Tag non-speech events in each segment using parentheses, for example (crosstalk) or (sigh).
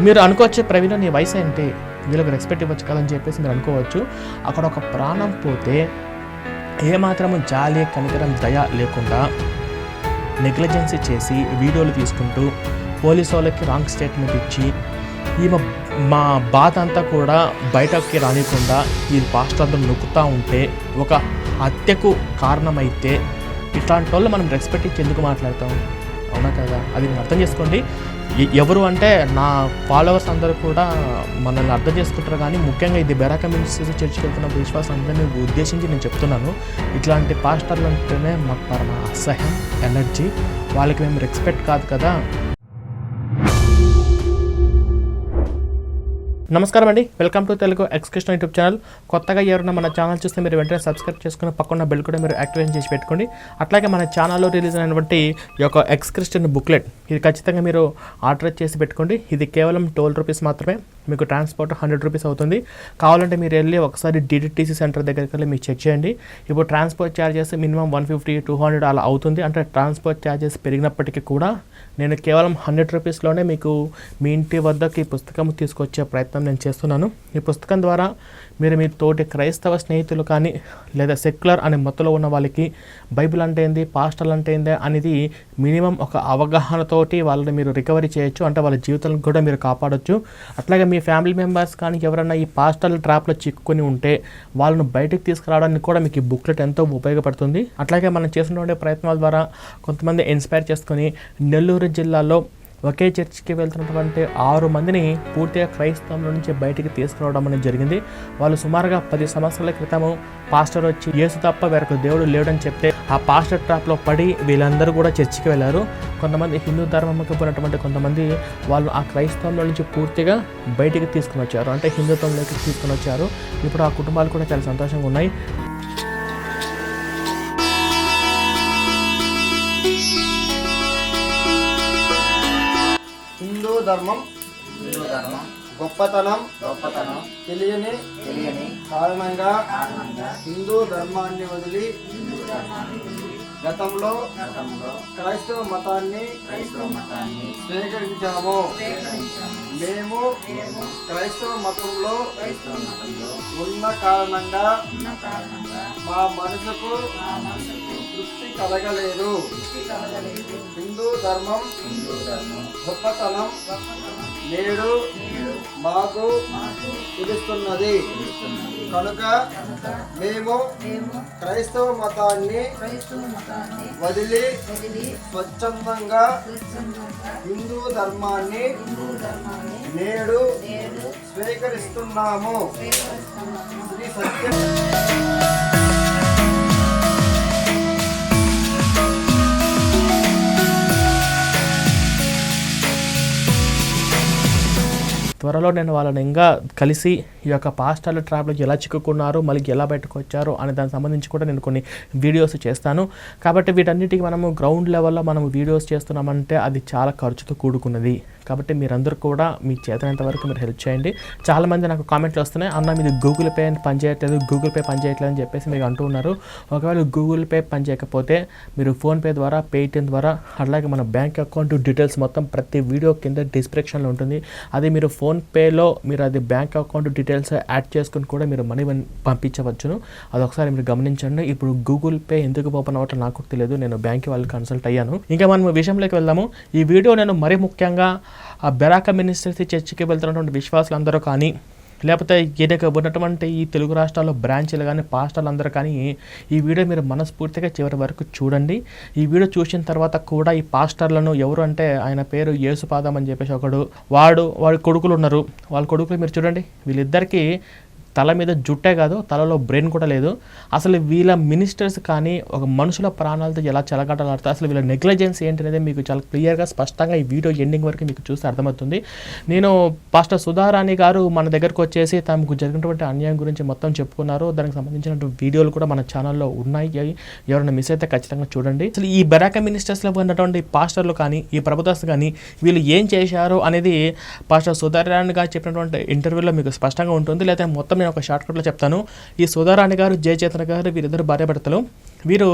మీరు అనుకోవచ్చు ప్రవీణ నీ వయసు ఏంటి? వీళ్ళకి రెస్పెక్ట్ ఇవ్వచ్చు కదని చెప్పేసి మీరు అనుకోవచ్చు. అక్కడ ఒక ప్రాణం పోతే ఏమాత్రము జాలి కనికరం దయ లేకుండా నెగ్లిజెన్సీ చేసి వీడియోలు తీసుకుంటూ పోలీసు వాళ్ళకి రాంగ్ స్టేట్మెంట్ ఇచ్చి ఈమె మా బాధ అంతా కూడా బయటకి రానికుండా ఈ పాస్టర్లు నొక్కుతూ ఉంటే ఒక హత్యకు కారణమైతే ఇట్లాంటి వాళ్ళు మనం రెస్పెక్ట్ ఇచ్చి ఎందుకు మాట్లాడతాం. అవునా కదా? అది అర్థం చేసుకోండి. ఎవరు అంటే నా ఫాలోవర్స్ అందరూ కూడా మనల్ని అర్థం చేసుకుంటారు కానీ ముఖ్యంగా ఇది బెరా కమ్యూనిటీ చర్చికి వెళ్తున్న విశ్వాసం అందరినీ ఉద్దేశించి నేను చెప్తున్నాను. ఇట్లాంటి పాస్టర్లు అంటేనే మాకు పరమ అసహ్యం ఎనర్జీ వాళ్ళకి మేము రెస్పెక్ట్ కాదు కదా. నమస్కారం అండి వెల్కమ్ టు తెలుగు ఎక్స్కృష్ణ యూట్యూబ్ ఛానల్. కొత్తగా ఎవరైనా మన ఛానల్ చూస్తే మీరు వెంటనే సబ్స్క్రైబ్ చేసుకుని పక్కన బెల్ కూడా మీరు యాక్టివేషన్ చేసి పెట్టుకోండి. అట్లాగే మన ఛానల్లో రిలీజ్ అయినటువంటి ఈ యొక్క ఎక్స్క్రిస్టన్ బుక్లెట్ ఇది ఖచ్చితంగా మీరు ఆర్డర్ చేసి పెట్టుకోండి. ఇది కేవలం ట్వెల్వ్ రూపీస్ మాత్రమే. మీకు ట్రాన్స్పోర్ట్ హండ్రెడ్ రూపీస్ అవుతుంది. కావాలంటే మీరు వెళ్ళి ఒకసారి డిడిటీసీ సెంటర్ దగ్గరికి వెళ్ళి మీరు చెక్ చేయండి. ఇప్పుడు transport charges minimum one fifty two hundred అలా అవుతుంది. అంటే ట్రాన్స్పోర్ట్ ఛార్జెస్ పెరిగినప్పటికీ కూడా నేను కేవలం హండ్రెడ్ రూపీస్లోనే మీకు మీ ఇంటి వద్దకి ఈ పుస్తకం తీసుకొచ్చే ప్రయత్నం నేను చేస్తున్నాను. ఈ పుస్తకం ద్వారా మీరు మీ తోటి క్రైస్తవ స్నేహితులు కానీ లేదా సెక్యులర్ అనే మత్తులో ఉన్న వాళ్ళకి బైబిల్ అంటే ఏంది పాస్టల్ అంటే ఏంది అనేది మినిమం ఒక అవగాహనతోటి వాళ్ళని మీరు రికవరీ చేయొచ్చు అంటే వాళ్ళ జీవితాలను కూడా మీరు కాపాడొచ్చు. అట్లాగే మీ ఫ్యామిలీ మెంబర్స్ కానీ ఎవరైనా ఈ పాస్టల్ ట్రాప్లో చిక్కుకొని ఉంటే వాళ్ళను బయటికి తీసుకురావడానికి కూడా మీకు ఈ బుక్లెట్ ఎంతో ఉపయోగపడుతుంది. అట్లాగే మనం చేసినటువంటి ప్రయత్నాల ద్వారా కొంతమంది ఇన్స్పైర్ చేసుకొని నెల్లూరు జిల్లాలో ఒకే చర్చికి వెళ్తున్నటువంటి ఆరు మందిని పూర్తిగా క్రైస్తవంలో నుంచి బయటికి తీసుకురావడం అనేది జరిగింది. వాళ్ళు సుమారుగా పది సంవత్సరాల క్రితము పాస్టర్ వచ్చి యేసు తప్ప వేరొక దేవుడు లేడని చెప్తే ఆ పాస్టర్ ట్రాప్లో పడి వీళ్ళందరూ కూడా చర్చికి వెళ్ళారు. కొంతమంది హిందూ ధర్మంకి పోయినటువంటి కొంతమంది వాళ్ళు ఆ క్రైస్తవంలో నుంచి పూర్తిగా బయటికి తీసుకుని వచ్చారు. అంటే హిందుత్వంలోకి తీసుకుని వచ్చారు. ఇప్పుడు ఆ కుటుంబాలు కూడా చాలా సంతోషంగా ఉన్నాయి. ధర్మం హిందూ ధర్మం గొప్పతనం గొప్పతనం తెలియని తెలియని కారణంగా హిందూ ధర్మాన్ని వదిలి గతంలో క్రైస్తవ మతాన్ని స్వీకరించాము. మేము క్రైస్తవ మతంలో క్రైస్తవ మతంలో ఉన్న కారణంగా మా మనసుకు తృప్తి కలగలేదు. హిందూ ధర్మం గొప్పతనం నేడు మాకు తెలుస్తున్నది. కనుక మేము క్రైస్తవ మతాన్ని వదిలి స్వచ్ఛందంగా హిందూ ధర్మాన్ని నేడు స్వీకరిస్తున్నాము. శ్రీ సత్య. త్వరలో నేను వాళ్ళని ఇంకా కలిసి ఈ యొక్క పాస్టర్ల ట్రాప్లోకి ఎలా చిక్కుకున్నారు మళ్ళీ ఎలా బయటకు వచ్చారు అనే దానికి సంబంధించి కూడా నేను కొన్ని వీడియోస్ చేస్తాను. కాబట్టి వీటన్నిటికీ మనము గ్రౌండ్ లెవెల్లో మనం వీడియోస్ చేస్తున్నామంటే అది చాలా ఖర్చుతో కూడుకున్నది. కాబట్టి మీరందరూ కూడా మీ చేతనంత వరకు మీరు హెల్ప్ చేయండి. చాలామంది నాకు కామెంట్లు వస్తున్నాయి అన్న మీరు గూగుల్ పే పనిచేయట్లేదు గూగుల్ పే పనిచేయట్లేదు అని చెప్పేసి మీరు అంటూ ఉన్నారు. ఒకవేళ గూగుల్ పే పనిచేయకపోతే మీరు ఫోన్పే ద్వారా పేటిఎం ద్వారా అలాగే మన బ్యాంక్ అకౌంట్ డీటెయిల్స్ మొత్తం ప్రతి వీడియో కింద డిస్క్రిప్షన్లో ఉంటుంది. అది మీరు ఫోన్పేలో మీరు అది బ్యాంక్ అకౌంట్ డీటెయిల్స్ యాడ్ చేసుకుని కూడా మీరు మనీ పంపించవచ్చును. అది ఒకసారి మీరు గమనించండి. ఇప్పుడు గూగుల్ పే ఎందుకు ఓపెన్ అవ్వటం నాకు తెలియదు నేను బ్యాంక్ వాళ్ళు కన్సల్ట్ అయ్యాను. ఇంకా మనం విషయంలోకి వెళ్దాము. ఈ వీడియో నేను మరీ ముఖ్యంగా ఆ బెరాక మినిస్ట్రీ చర్చికి వెళ్తున్నటువంటి విశ్వాసులందరూ కానీ లేకపోతే ఈయనకు ఉన్నటువంటి ఈ తెలుగు రాష్ట్రాల్లో బ్రాంచీలు కానీ పాస్టర్లు అందరూ కానీ ఈ వీడియో మీరు మనస్ఫూర్తిగా చివరి వరకు చూడండి. ఈ వీడియో చూసిన తర్వాత కూడా ఈ పాస్టర్లను ఎవరు అంటే ఆయన పేరు యేసుపాదం అని చెప్పేసి ఒకడు వాడు వాడి కొడుకులు ఉన్నారు. వాళ్ళ కొడుకులు మీరు చూడండి. వీళ్ళిద్దరికీ తల మీద జుట్టే కాదు తలలో బ్రెయిన్ కూడా లేదు. అసలు వీళ్ళ మినిస్టర్స్ కానీ ఒక మనుషుల ప్రాణాలతో ఎలా చెలగాటలాడతారు అసలు వీళ్ళ నెగ్లిజెన్స్ ఏంటనేది మీకు చాలా క్లియర్గా స్పష్టంగా ఈ వీడియో ఎండింగ్ వరకు మీకు చూస్తే అర్థమవుతుంది. నేను పాస్టర్ సుధారాణి గారు మన దగ్గరకు వచ్చేసి తమకు జరిగినటువంటి అన్యాయం గురించి మొత్తం చెప్పుకున్నారు. దానికి సంబంధించినటువంటి వీడియోలు కూడా మన ఛానల్లో ఉన్నాయి. ఎవరైనా మిస్ అయితే ఖచ్చితంగా చూడండి. అసలు ఈ బెరాక మినిస్టర్స్లో ఉన్నటువంటి పాస్టర్లు కానీ ఈ ప్రభుత్వాస్ కానీ వీళ్ళు ఏం చేశారు అనేది పాస్టర్ సుధారాణి గారు చెప్పినటువంటి ఇంటర్వ్యూలో మీకు స్పష్టంగా ఉంటుంది. లేదా మొత్తం నేను ఒక షార్ట్ కట్లో చెప్తాను. ఈ సుధారాణి గారు జయచేతన గారు వీరిద్దరు భార్యాభర్తలు. వీరు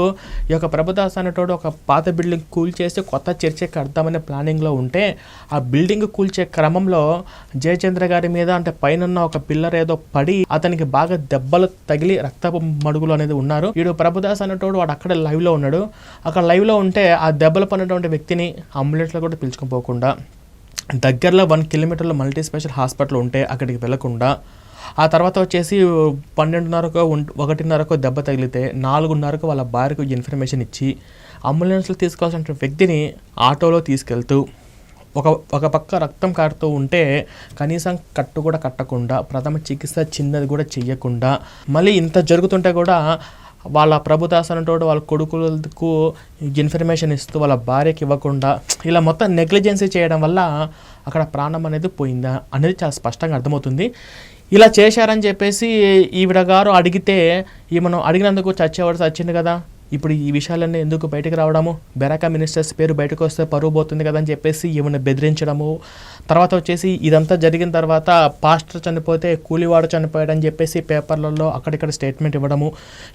ఈ యొక్క ప్రభుదాస్ అనేటోడు ఒక పాత బిల్డింగ్ కూల్చేసి కొత్త చర్చి కడతామనే ప్లానింగ్లో ఉంటే ఆ బిల్డింగ్ కూల్చే క్రమంలో జయచంద్ర గారి మీద అంటే పైన ఒక పిల్లర్ ఏదో పడి అతనికి బాగా దెబ్బలు తగిలి రక్తపు మడుగులు అనేది ఉన్నారు. వీడు ప్రభుదాస్ అనేటోడు వాడు అక్కడ లైవ్లో ఉన్నాడు. అక్కడ లైవ్లో ఉంటే ఆ దెబ్బలు పడినటువంటి వ్యక్తిని అంబులెన్స్లో కూడా పిలుచుకుపోకుండా దగ్గరలో వన్ కిలోమీటర్లో మల్టీ స్పెషల్ హాస్పిటల్ ఉంటే అక్కడికి వెళ్ళకుండా ఆ తర్వాత వచ్చేసి పన్నెండున్నరకు ఒకటిన్నరకు దెబ్బ తగిలితే నాలుగున్నరకు వాళ్ళ భార్యకు ఇన్ఫర్మేషన్ ఇచ్చి అంబులెన్స్లో తీసుకోవాల్సిన వ్యక్తిని ఆటోలో తీసుకెళ్తూ ఒక ఒక పక్క రక్తం కారుతూ ఉంటే కనీసం కట్టు కూడా కట్టకుండా ప్రథమ చికిత్స చిన్నది కూడా చెయ్యకుండా మళ్ళీ ఇంత జరుగుతుంటే కూడా వాళ్ళ ప్రభుదాస్ అనేటోడు వాళ్ళ కొడుకులకు ఇన్ఫర్మేషన్ ఇస్తూ వాళ్ళ భార్యకి ఇవ్వకుండా ఇలా మొత్తం నెగ్లిజెన్సీ చేయడం వల్ల అక్కడ ప్రాణం అనేది పోయిందా అనేది చాలా స్పష్టంగా అర్థమవుతుంది. ఇలా చేశారని చెప్పేసి ఈవిడ గారు అడిగితే ఈమెను అడిగినందుకు చచ్చేవాడు చచ్చింది కదా. ఇప్పుడు ఈ విషయాలన్నీ ఎందుకు బయటకు రావడము? బెరాకా మినిస్టర్స్ పేరు బయటకు వస్తే పరువు పోతుంది కదా అని చెప్పేసి ఈమెను బెదిరించడము. తర్వాత వచ్చేసి ఇదంతా జరిగిన తర్వాత పాస్టర్ చనిపోతే కూలివాడు చనిపోయాడని చెప్పేసి పేపర్లలో అక్కడిక్కడ స్టేట్మెంట్ ఇవ్వడము.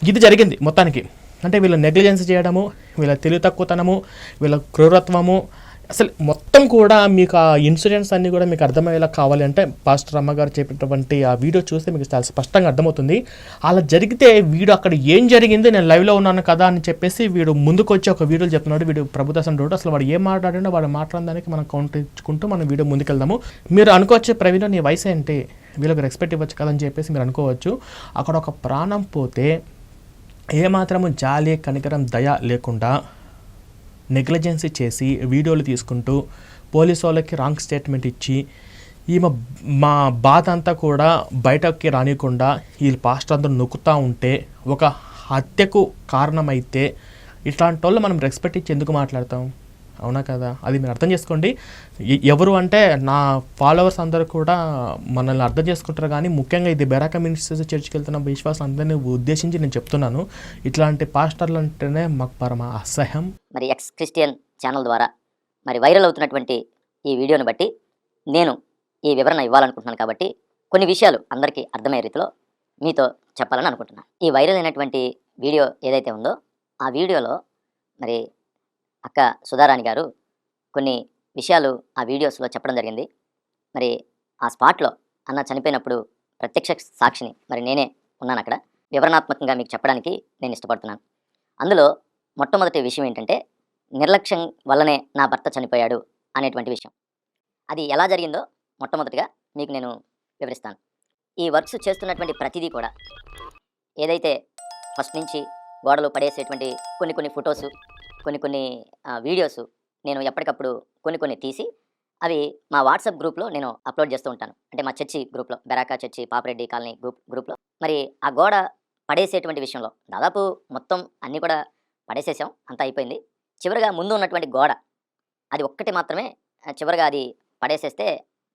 ఇది జరిగింది మొత్తానికి. అంటే వీళ్ళ నెగ్లిజెన్స్ చేయడము వీళ్ళ తెలివి తక్కువతనము వీళ్ళ క్రూరత్వము అసలు మొత్తం కూడా మీకు ఆ ఇన్సూరెన్స్ అన్నీ కూడా మీకు అర్థమయ్యేలా కావాలి అంటే పాస్టర్ అమ్మగారు చెప్పినటువంటి ఆ వీడియో చూస్తే మీకు చాలా స్పష్టంగా అర్థమవుతుంది. అలా జరిగితే వీడు అక్కడ ఏం జరిగింది నేను లైవ్లో ఉన్నాను కదా అని చెప్పేసి వీడు ముందుకు వచ్చి ఒక వీడియోలు చెప్తున్నాడు. వీడు ప్రభుదాసన్ రోడ్ అసలు వాడు ఏం మాట్లాడినా వాడు మాట్లాడడానికి మనం కౌంటర్ ఇచ్చుకుంటూ మనం వీడియో ముందుకెళ్దాము. మీరు అనుకోవచ్చు ప్రవీణ నీ వయసు ఏంటి? వీళ్ళకి రెస్పెక్ట్ ఇవ్వచ్చు కదా అని చెప్పేసి మీరు అనుకోవచ్చు. అక్కడ ఒక ప్రాణం పోతే ఏమాత్రము జాలి కనికరం దయ లేకుండా నెగ్లిజెన్సీ చేసి వీడియోలు తీసుకుంటూ పోలీసు వాళ్ళకి రాంగ్ స్టేట్మెంట్ ఇచ్చి ఈమె మా బాధ అంతా కూడా బయటకి రానియకుండా ఈ పాస్టర్ అందరూ నొక్కుతూ ఉంటే ఒక హత్యకు కారణమైతే ఇట్లాంటి వాళ్ళు మనం రెస్పెక్ట్ ఇచ్చి ఎందుకు మాట్లాడతాం? అవునా కదా? అది మీరు అర్థం చేసుకోండి. ఎవరు అంటే నా ఫాలోవర్స్ అందరూ కూడా మనల్ని అర్థం చేసుకుంటారు కానీ ముఖ్యంగా ఇది బెరాక మినిస్టర్స్ చర్చికి వెళ్తున్న విశ్వాసం అందరినీ ఉద్దేశించి నేను చెప్తున్నాను. ఇట్లాంటి పాస్టర్లు అంటేనే మాకు పరమ అసహ్యం. మరి ఎక్స్ క్రిస్టియన్ ఛానల్ ద్వారా మరి వైరల్ అవుతున్నటువంటి ఈ వీడియోని బట్టి నేను ఈ వివరణ ఇవ్వాలనుకుంటున్నాను కాబట్టి కొన్ని విషయాలు అందరికీ అర్థమయ్యే రీతిలో మీతో చెప్పాలని అనుకుంటున్నాను. ఈ వైరల్ అయినటువంటి వీడియో ఏదైతే ఉందో ఆ వీడియోలో మరి అక్క సుధారాణి గారు కొన్ని విషయాలు ఆ వీడియోస్లో చెప్పడం జరిగింది. మరి ఆ స్పాట్లో అన్న చనిపోయినప్పుడు ప్రత్యక్ష సాక్షిని మరి నేనే ఉన్నాను అక్కడ. వివరణాత్మకంగా మీకు చెప్పడానికి నేను ఇష్టపడుతున్నాను. అందులో మొట్టమొదటి విషయం ఏంటంటే నిర్లక్ష్యం వల్లనే నా భర్త చనిపోయాడు అనేటువంటి విషయం. అది ఎలా జరిగిందో మొట్టమొదటిగా మీకు నేను వివరిస్తాను. ఈ వర్క్స్ చేస్తున్నటువంటి ప్రతిదీ కూడా ఏదైతే ఫస్ట్ నుంచి గోడలు పడేసేటువంటి కొన్ని కొన్ని ఫొటోస్ కొన్ని కొన్ని వీడియోస్ నేను ఎప్పటికప్పుడు కొన్ని కొన్ని తీసి అవి మా వాట్సాప్ గ్రూప్లో నేను అప్లోడ్ చేస్తూ ఉంటాను. అంటే మా చర్చి గ్రూప్లో Beracah church Papireddy colony group గ్రూప్లో. మరి ఆ గోడ పడేసేటువంటి విషయంలో దాదాపు మొత్తం అన్నీ కూడా పడేసేసాం అంతా అయిపోయింది. చివరిగా ముందు ఉన్నటువంటి గోడ అది ఒక్కటి మాత్రమే చివరిగా అది పడేసేస్తే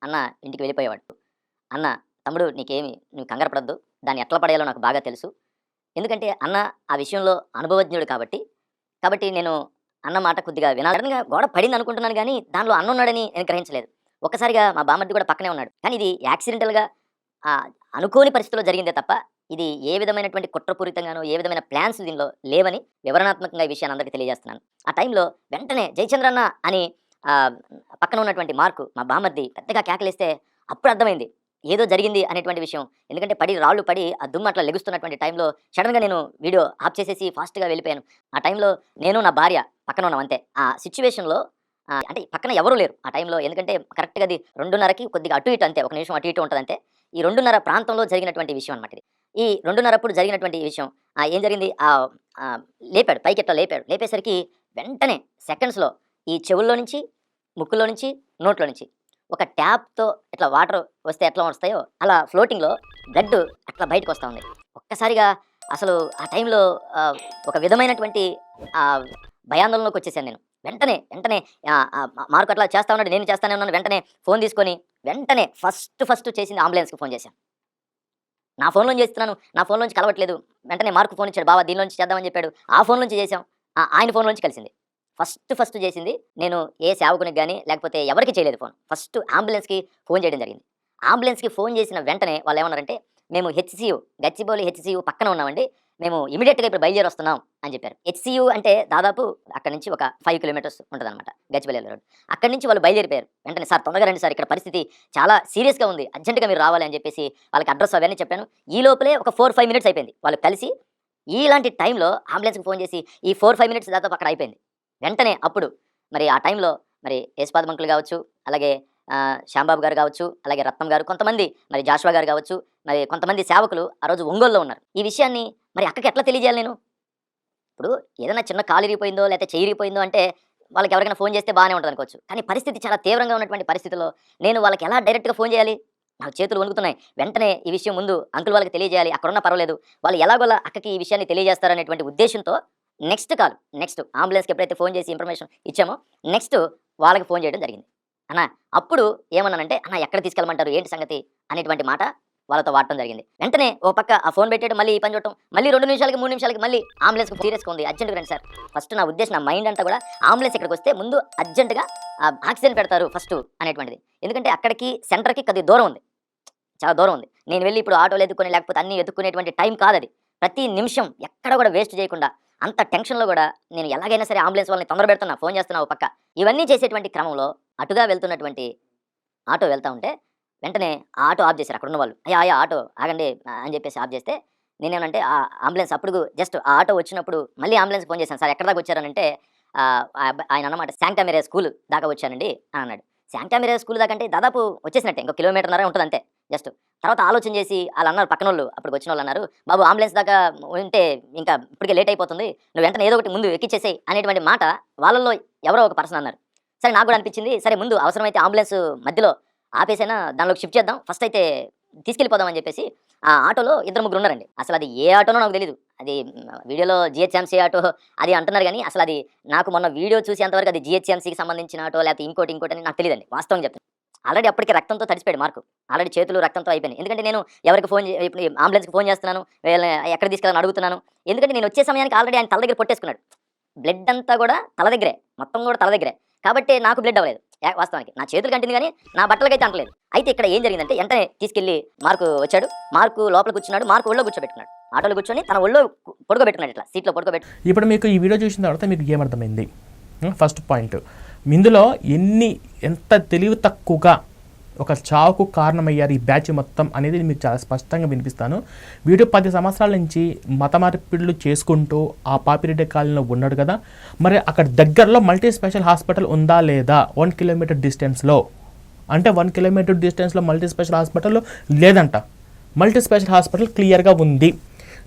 అన్న ఇంటికి వెళ్ళిపోయేవాడు. అన్న తమ్ముడు నీకేమి నువ్వు కంగారు పడద్దు. దాన్ని ఎట్లా పడేయాలో నాకు బాగా తెలుసు. ఎందుకంటే అన్న ఆ విషయంలో అనుభవజ్ఞుడు కాబట్టి కాబట్టి నేను అన్న మాట కొద్దిగా వినాలనగా గోడ పడింది అనుకుంటున్నాను కానీ దానిలో అన్న ఉన్నాడని నేను గ్రహించలేదు. ఒక్కసారిగా మా బామ్మర్ది కూడా పక్కనే ఉన్నాడు. కానీ ఇది యాక్సిడెంటల్గా అనుకోని పరిస్థితిలో జరిగిందే తప్ప ఇది ఏ విధమైనటువంటి కుట్రపూరితంగానో ఏ విధమైన ప్లాన్స్ దీనిలో లేవని వివరణాత్మకంగా ఈ విషయాన్ని అందరికీ తెలియజేస్తున్నాను. ఆ టైంలో వెంటనే జయచంద్రన్న అని పక్కన ఉన్నటువంటి మార్కు మా బామర్ది పెద్దగా కేకలేస్తే అప్పుడు అర్థమైంది. ఏదో జరిగింది అనేటువంటి విషయం. ఎందుకంటే పడి రాళ్ళు పడి ఆ దుమ్ము అట్లా లెగుస్తున్నటువంటి టైంలో సడన్గా నేను వీడియో ఆఫ్ చేసేసి ఫాస్ట్గా వెళ్ళిపోయాను. ఆ టైంలో నేను నా భార్య పక్కన ఉన్నాం అంతే. ఆ సిచ్యువేషన్లో అంటే పక్కన ఎవరూ లేరు ఆ టైంలో ఎందుకంటే కరెక్ట్గా అది రెండున్నరకి కొద్దిగా అటు ఇటు అంతే. ఒక నిమిషం అటు ఇటు ఉంటుంది అంతే. ఈ రెండున్నర ప్రాంతంలో జరిగినటువంటి విషయం అనమాట ఇది. ఈ రెండున్నరప్పుడు జరిగినటువంటి విషయం ఏం జరిగింది? ఆ లేపాడు పైకి ఎట్లా లేపాడు? లేపేసరికి వెంటనే సెకండ్స్లో ఈ చెవుల్లో నుంచి ముక్కులో నుంచి నోట్లో నుంచి ఒక ట్యాప్తో ఇట్లా వాటర్ వస్తే ఎట్లా వస్తాయో అలా ఫ్లోటింగ్లో బ్లడ్ అట్లా బయటకు వస్తూ ఉంది ఒక్కసారిగా అసలు ఆ టైంలో ఒక విధమైనటువంటి భయాందోళనలోకి వచ్చేసాను నేను. వెంటనే వెంటనే మార్కు అట్లా చేస్తా ఉన్నాడు నేను చేస్తానే ఉన్నాను వెంటనే ఫోన్ తీసుకొని వెంటనే ఫస్ట్ ఫస్ట్ చేసింది అంబులెన్స్కి ఫోన్ చేశాను. నా ఫోన్లోంచి చేస్తున్నాను నా ఫోన్లోంచి కలవట్లేదు వెంటనే మార్కు ఫోన్ ఇచ్చాడు బాబా దీనిలోంచి చేద్దామని చెప్పాడు ఆ ఫోన్లోంచి చేసాం ఆ, ఆయన ఫోన్లోంచి కలిసింది. ఫస్ట్ ఫస్ట్ చేసింది నేను ఏ సేవకునికి కానీ లేకపోతే ఎవరికి చేయలేదు ఫోన్. ఫస్ట్ అంబులెన్స్కి ఫోన్ చేయడం జరిగింది. అంబులెన్స్కి ఫోన్ చేసిన వెంటనే వాళ్ళు ఏమన్నారంటే మేము హెచ్సియు గచ్చిబౌలి హెచ్సియు పక్కన ఉన్నామండి మేము ఇమీడియట్గా ఇప్పుడు బయలుదేరి వస్తున్నాం అని చెప్పారు. హెచ్సియు అంటే దాదాపు అక్కడ నుంచి ఒక ఫైవ్ కిలోమీటర్స్ ఉంటుంది అనమాట గచ్చిబౌలి రోడ్. అక్కడి నుంచి వాళ్ళు బయలుదేరిపోయారు. వెంటనే సార్ తొందరగా రండి సార్ ఇక్కడ పరిస్థితి చాలా సీరియస్గా ఉంది అర్జెంటుగా మీరు రావాలి అని చెప్పేసి వాళ్ళకి అడ్రస్ అవన్నీ చెప్పాను. ఈ లోపలే ఒక ఫోర్ ఫైవ్ మినిట్స్ అయిపోయింది. వాళ్ళు కలిసి ఇలాంటి టైంలో అంబులెన్స్కి ఫోన్ చేసి ఈ ఫోర్ ఫైవ్ మినిట్స్ దాదాపు అక్కడ అయిపోయింది. వెంటనే అప్పుడు. మరి ఆ టైంలో మరి యేసుపాద మంకులు కావచ్చు అలాగే శ్యాంబాబు గారు కావచ్చు అలాగే రత్నం గారు కొంతమంది మరి జాషువా గారు కావచ్చు మరి కొంతమంది సేవకులు ఆ రోజు ఒంగోలులో ఉన్నారు. ఈ విషయాన్ని మరి అక్కకి ఎట్లా తెలియజేయాలి నేను? ఇప్పుడు ఏదైనా చిన్న కాలు ఇరిగిపోయిందో లేకపోతే చెయ్యరికిపోయిందో అంటే వాళ్ళకి ఎవరికైనా ఫోన్ చేస్తే బాగానే ఉంటుంది అనుకోవచ్చు. కానీ పరిస్థితి చాలా తీవ్రంగా ఉన్నటువంటి పరిస్థితిలో నేను వాళ్ళకి ఎలా డైరెక్ట్గా ఫోన్ చేయాలి? నాకు చేతులు వణుకుతున్నాయి. వెంటనే ఈ విషయం ముందు అంకుల్ వాళ్ళకి తెలియజేయాలి. అక్కడున్న పర్వాలేదు. వాళ్ళు ఎలాగోలా అక్కకి ఈ విషయాన్ని తెలియజేస్తారనేటువంటి ఉద్దేశంతో నెక్స్ట్ కాల్ నెక్స్ట్ అంబులెన్స్కి ఎప్పుడైతే ఫోన్ చేసి ఇన్ఫర్మేషన్ ఇచ్చామో నెక్స్ట్ వాళ్ళకి ఫోన్ చేయడం జరిగింది. అన్న అప్పుడు ఏమన్నానంటే అన్న ఎక్కడ తీసుకెళ్ళమంటారు? ఏంటి సంగతి? అనేటువంటి మాట వాళ్ళతో వాడటం జరిగింది. వెంటనే ఓ పక్క ఆ ఫోన్ పెట్టేయడం మళ్ళీ ఈ పని చూడటం మళ్ళీ రెండు నిమిషాలకి మూడు నిమిషాలకి మళ్ళీ అంబులెన్స్కి సీరియస్గా ఉంది అర్జెంట్గా రండి సార్. ఫస్ట్ నా ఉద్దేశం నా మైండ్ అంతా కూడా అంబులెన్స్ ఇక్కడికి వస్తే ముందు అర్జెంటుగా ఆక్సిజన్ పెడతారు ఫస్ట్ అనేటువంటిది. ఎందుకంటే అక్కడికి సెంటర్కి కొద్దిగా దూరం ఉంది. చాలా దూరం ఉంది. నేను వెళ్ళి ఇప్పుడు ఆటోలు ఎత్తుకొని లేకపోతే అన్ని ఎత్తుకునేటువంటి టైం కాదు అది ప్రతి నిమిషం ఎక్కడ కూడా వేస్ట్ చేయకుండా అంత టెన్షన్లో కూడా నేను ఎలాగైనా సరే అంబులెన్స్ వాళ్ళని తొందర పెడుతున్నా ఫోన్ చేస్తున్నా ఓ పక్క. ఇవన్నీ చేసేటువంటి క్రమంలో అటుగా వెళ్తున్నటువంటి ఆటో వెళ్తా ఉంటే వెంటనే ఆ ఆటో ఆఫ్ చేశారు అక్కడ ఉన్న వాళ్ళు. అయ్యా అయ్యా ఆటో ఆగండి అని చెప్పేసి ఆఫ్ చేస్తే నేనేమంటే ఆ అంబులెన్స్ అప్పుడు జస్ట్ ఆ ఆటో వచ్చినప్పుడు మళ్ళీ అంబులెన్స్ ఫోన్ చేశాను. సార్ ఎక్కడ దాకా వచ్చారనంటే ఆ, ఆయన అన్నమాట శాంక్టామిరియా స్కూల్ దాకా వచ్చానండి అని అన్నాడు. శాంక్టామిరియా స్కూల్ దాకా అంటే దాదాపు వచ్చేసినట్టే ఇంకో కిలోమీటర్న్నర ఉంటుంది అంతే జస్ట్ తర్వాత ఆలోచన చేసి వాళ్ళు అన్నారు పక్కన వాళ్ళు అప్పుడు వచ్చిన వాళ్ళు అన్నారు బాబు అంబులెన్స్ దాకా ఉంటే ఇంకా ఇప్పటికే లేట్ అయిపోతుంది నువ్వు వెంటనే ఏదో ఒకటి ముందు ఎక్కిచ్చేసేయి అనేటువంటి మాట వాళ్ళల్లో ఎవరో ఒక పర్సన్ అన్నారు. సరే నాకు కూడా అనిపించింది సరే ముందు అవసరమైతే అంబులెన్స్ మధ్యలో ఆపేసైనా దానిలోకి షిఫ్ట్ చేద్దాం ఫస్ట్ అయితే తీసుకెళ్ళిపోదాం అని చెప్పేసి ఆ ఆటోలో ఇద్దరు ముగ్గురు ఉన్నారండి. అసలు అది ఏ ఆటోనో నాకు తెలియదు అది వీడియోలో జిహెచ్ఎంసీ ఆటో అది అంటున్నారు కానీ అసలు అది నాకు మొన్న వీడియో చూసేంతవరకు అది జిహెచ్ఎంసీకి సంబంధించిన ఆటో లేకపోతే ఇంకోటి ఇంకోటి అని నాకు తెలియదండి వాస్తవం చెప్తాను ఆల్రెడీ అప్పటికి రక్తంతో తడిచిపోయాడు మార్కు. ఆల్రెడీ చేతులు రక్తంతో అయిపోయినాయి. ఎందుకంటే నేను ఎవరికి ఫోన్ చే- ఇప్పుడు అంబులెన్స్కి ఫోన్ చేస్తున్నాను వీళ్ళని ఎక్కడ తీసుకెళ్ళాలని అడుగుతున్నాను. ఎందుకంటే నేను వచ్చే సమయానికి ఆల్రెడీ ఆయన తల దగ్గర పొట్టేసుకున్నాడు. బ్లడ్ అంతా కూడా తల దగ్గరే మొత్తం కూడా తల దగ్గరే. కాబట్టి నాకు బ్లడ్ అవ్వలేదు వాస్తవానికి. నా చేతులు కంటింది కానీ నా బట్టలకైతే అంటలేదు. అయితే ఇక్కడ ఏం జరిగిందంటే వెంటనే తీసుకెళ్ళి మార్కు వచ్చాడు. మార్కు లోపల కూర్చున్నాడు మార్కు ఒళ్ళో కూర్చోబెట్టుకున్నాడు. ఆటోలో కూర్చొని తన ఒళ్ళో పడుకోబెట్టుకున్నాడు ఇట్లా సీట్లో పడుకోబెట్టు ఇప్పుడు మీకు ఈ వీడియో చూసిన తర్వాత మీకు ఏమర్థమైంది? Hmm, ఫస్ట్ పాయింట్ ఇందులో ఎన్ని ఎంత తెలివి తక్కువగా ఒక చావుకు కారణమయ్యారు ఈ బ్యాచ్ మొత్తం అనేది మీకు చాలా స్పష్టంగా వినిపిస్తాను. వీడు పది సంవత్సరాల నుంచి మత మార్పిడులు చేసుకుంటూ ఆ పాపిరెడ్డి కాలనీలో ఉన్నాడు కదా. మరి అక్కడ దగ్గరలో మల్టీ స్పెషల్ హాస్పిటల్ ఉందా లేదా? వన్ కిలోమీటర్ డిస్టెన్స్లో. అంటే వన్ కిలోమీటర్ డిస్టెన్స్లో మల్టీ స్పెషల్ హాస్పిటల్ లేదంట. మల్టీ స్పెషల్ హాస్పిటల్ క్లియర్గా ఉంది.